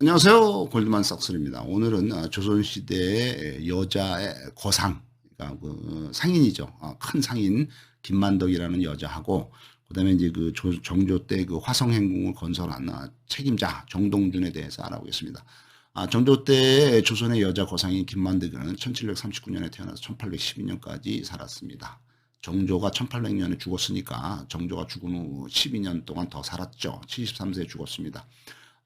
안녕하세요. 골드만삭스입니다. 오늘은 아, 조선시대의 여자의 거상, 그러니까 그 상인이죠. 아, 큰 상인 김만덕이라는 여자하고 그다음에 이제 그 조- 정조 때 그 화성행궁을 건설한 아, 책임자 정동준에 대해서 알아보겠습니다. 아, 정조 때 조선의 여자 거상인 김만덕은 1739년에 태어나서 1812년까지 살았습니다. 정조가 1800년에 죽었으니까 정조가 죽은 후 12년 동안 더 살았죠. 73세에 죽었습니다.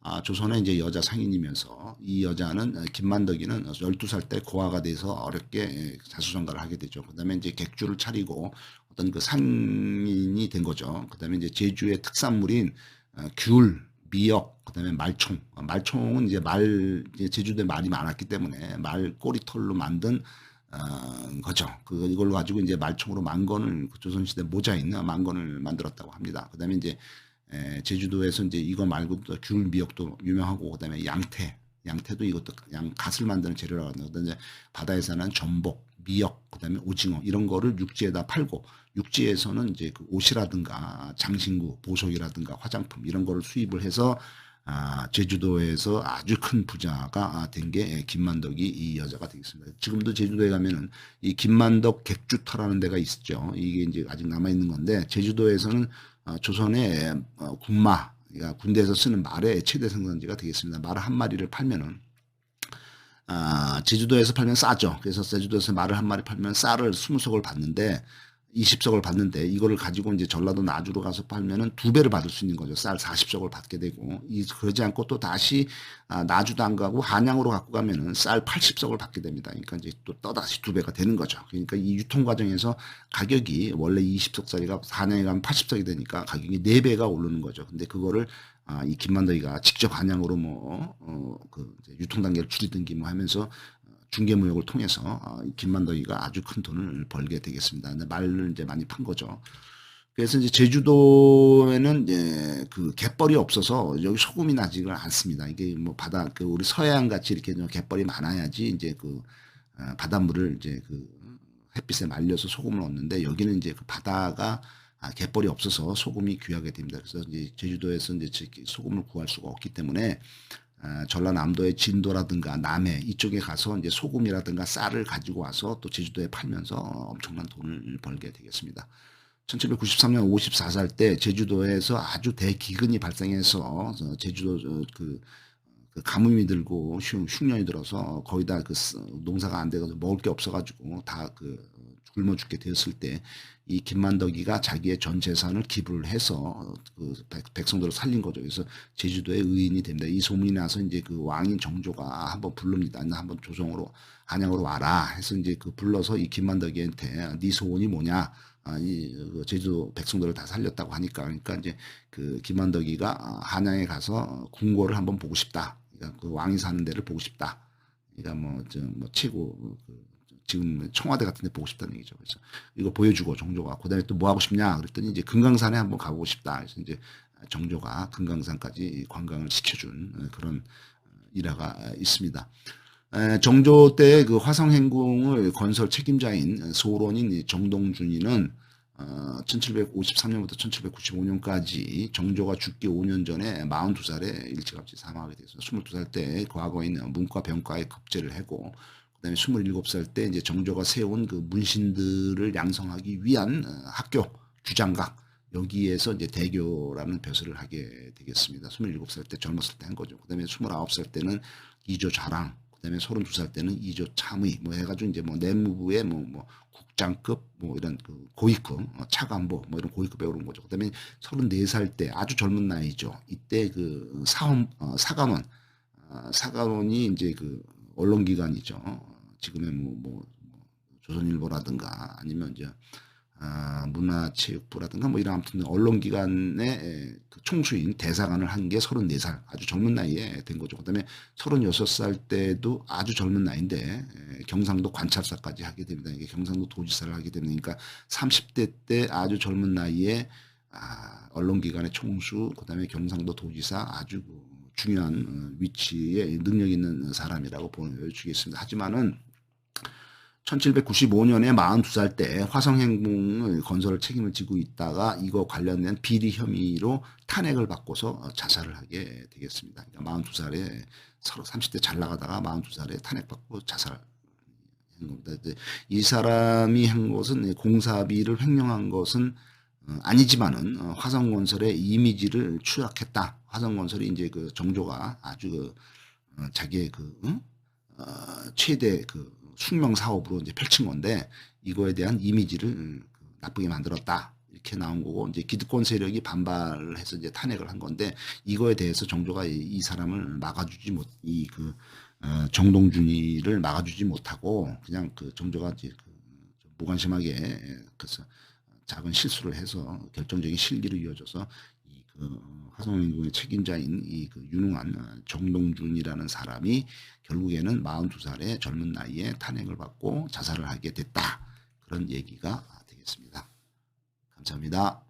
아, 조선의 이제 여자 상인이면서 이 여자는 어, 김만덕이는 12살 때 고아가 돼서 어렵게 예, 자수성가를 하게 되죠. 그다음에 이제 객주를 차리고 어떤 그 상인이 된 거죠. 그다음에 이제 제주의 특산물인 어, 귤, 미역, 그다음에 말총. 어, 말총은 이제 말 제주도에 말이 많았기 때문에 말 꼬리털로 만든 어, 거죠. 그 이걸 가지고 이제 말총으로 만건을 그 조선시대 모자인 만건을 만들었다고 합니다. 그다음에 이제 에, 제주도에서 이제 이거 말고도 귤 미역도 유명하고 그다음에 양태 양태도 이것도 양 갓을 만드는 재료라고 하는데 이제 바다에서는 전복 미역 그다음에 오징어 이런 거를 육지에다 팔고 육지에서는 이제 그 옷이라든가 장신구 보석이라든가 화장품 이런 거를 수입을 해서 아, 제주도에서 아주 큰 부자가 된 게 김만덕이 이 여자가 되겠습니다. 지금도 제주도에 가면은 이 김만덕 객주터라는 데가 있죠. 이게 이제 아직 남아 있는 건데 제주도에서는 어, 조선의 어, 군마, 그러니까 군대에서 쓰는 말의 최대 생산지가 되겠습니다. 말 한 마리를 팔면은 아, 제주도에서 팔면 싸죠. 그래서 제주도에서 말을 한 마리 팔면 쌀을 20석을 받는데 20석을 받는데 이거를 가지고 이제 전라도 나주로 가서 팔면은 두 배를 받을 수 있는 거죠. 쌀 40석을 받게 되고 이 그러지 않고 또 다시 아, 나주도 안 가고 한양으로 갖고 가면은 쌀 80석을 받게 됩니다. 그러니까 이제 또 떠다시 두 배가 되는 거죠. 그러니까 이 유통 과정에서 가격이 원래 20석짜리가 한양에 가면 80석이 되니까 가격이 네 배가 오르는 거죠. 근데 그거를 아, 이 김만덕이가 직접 한양으로 뭐, 어, 그, 유통 단계를 줄이든지 뭐 하면서 중개무역을 통해서 어, 이 김만덕이가 아주 큰 돈을 벌게 되겠습니다. 근데 말을 이제 많이 판 거죠. 그래서 이제 제주도에는 이제 그 갯벌이 없어서 여기 소금이 나지가 않습니다. 이게 뭐 바다 그 우리 서해안 같이 이렇게 좀 갯벌이 많아야지 이제 그 어, 바닷물을 이제 그 햇빛에 말려서 소금을 얻는데 여기는 이제 그 바다가 아, 갯벌이 없어서 소금이 귀하게 됩니다. 그래서 이제 제주도에서 이제 소금을 구할 수가 없기 때문에 아, 전라남도의 진도라든가 남해 이쪽에 가서 이제 소금이라든가 쌀을 가지고 와서 또 제주도에 팔면서 엄청난 돈을 벌게 되겠습니다. 1793년 54살 때 제주도에서 아주 대기근이 발생해서 저 제주도 저 그, 그 가뭄이 들고 흉, 흉년이 들어서 거의 다 그 농사가 안 돼서 먹을 게 없어가지고 다 그 굶어 죽게 되었을 때 이 김만덕이가 자기의 전 재산을 기부를 해서 그 백- 백성들을 살린 거죠. 그래서 제주도의 의인이 됩니다. 이 소문이 나서 이제 그 왕인 정조가 한번 부릅니다. 나 한번 조정으로 한양으로 와라 해서 이제 그 불러서 이 김만덕이한테 네 소원이 뭐냐? 아, 이그 제주 백성들을 다 살렸다고 하니까 그러니까 이제 그 김만덕이가 아, 한양에 가서 궁궐을 한번 보고 싶다. 그러니까 그 왕이 사는 데를 보고 싶다. 그러니까 뭐저뭐 최고 그 지금 청와대 같은 데 보고 싶다는 얘기죠. 그래서 이거 보여주고 정조가 그다음에 또 뭐 하고 싶냐 그랬더니 이제 금강산에 한번 가보고 싶다. 그래서 이제 정조가 금강산까지 관광을 시켜준 어, 그런 일화가 있습니다. 에, 정조 때 그 화성행궁을 건설 책임자인 소론인 이 정동준이는 어, 1753년부터 1795년까지 정조가 죽기 5년 전에 42살에 일찌감치 사망하게 됐어요. 22살 때 과거에 있는 문과 병과에 급제를 하고 그다음에 27살 때 이제 정조가 세운 그 문신들을 양성하기 위한 어, 학교 규장각 여기에서 이제 대교라는 벼슬을 하게 되겠습니다. 27살 때 젊었을 때 한 거죠. 그다음에 29살 때는 이조 자랑, 그다음에 32살 때는 이조 참의 뭐 해가지고 이제 뭐 내무부의 뭐, 뭐 국장급 뭐 이런 그 고위급 어, 차관보 뭐 이런 고위급에 오른 거죠. 그다음에 34살 때 아주 젊은 나이죠. 이때 그 사원 어, 사관원 어, 사관원이 이제 그 언론기관이죠. 어, 지금의 뭐, 뭐, 뭐 조선일보라든가 아니면 이제 아, 문화체육부라든가 뭐 이런 아무튼 언론기관의 에, 그 총수인 대사관을 한 게 34살 아주 젊은 나이에 된 거죠. 그다음에 36살 때도 아주 젊은 나이인데 에, 경상도 관찰사까지 하게 됩니다. 이게 경상도 도지사를 하게. 그러니까 30대 때 아주 젊은 나이에 아, 언론기관의 총수 그다음에 경상도 도지사 아주 그 중요한 어, 위치에 능력 있는 사람이라고 보여주겠습니다. 하지만은 1795년에 42살 때 화성행궁을 건설 책임을 지고 있다가 이거 관련된 비리 혐의로 탄핵을 받고서 자살을 하게 되겠습니다. 그러니까 42살에 서로 30대 잘 나가다가 42살에 탄핵받고 자살한 겁니다. 이 사람이 한 것은 공사비를 횡령한 것은 어, 아니지만은 어, 화성건설의 이미지를 추락했다. 화성건설이 이제 그 정조가 아주 그 어, 자기의 그 응? 어, 최대 그 숙명 사업으로 이제 펼친 건데 이거에 대한 이미지를 그 나쁘게 만들었다. 이렇게 나온 거고 이제 기득권 세력이 반발을 해서 이제 탄핵을 한 건데 이거에 대해서 정조가 이, 이 사람을 막아주지 못 이그 어, 정동준이를 막아주지 못하고 그냥 그 정조가 이제 그 무관심하게 그래서 작은 실수를 해서 결정적인 실기를 이어져서 이 그 화성행궁의 책임자인 이 그 유능한 어, 정동준이라는 사람이 결국에는 42살의 젊은 나이에 탄핵을 받고 자살을 하게 됐다. 그런 얘기가 되겠습니다. 감사합니다.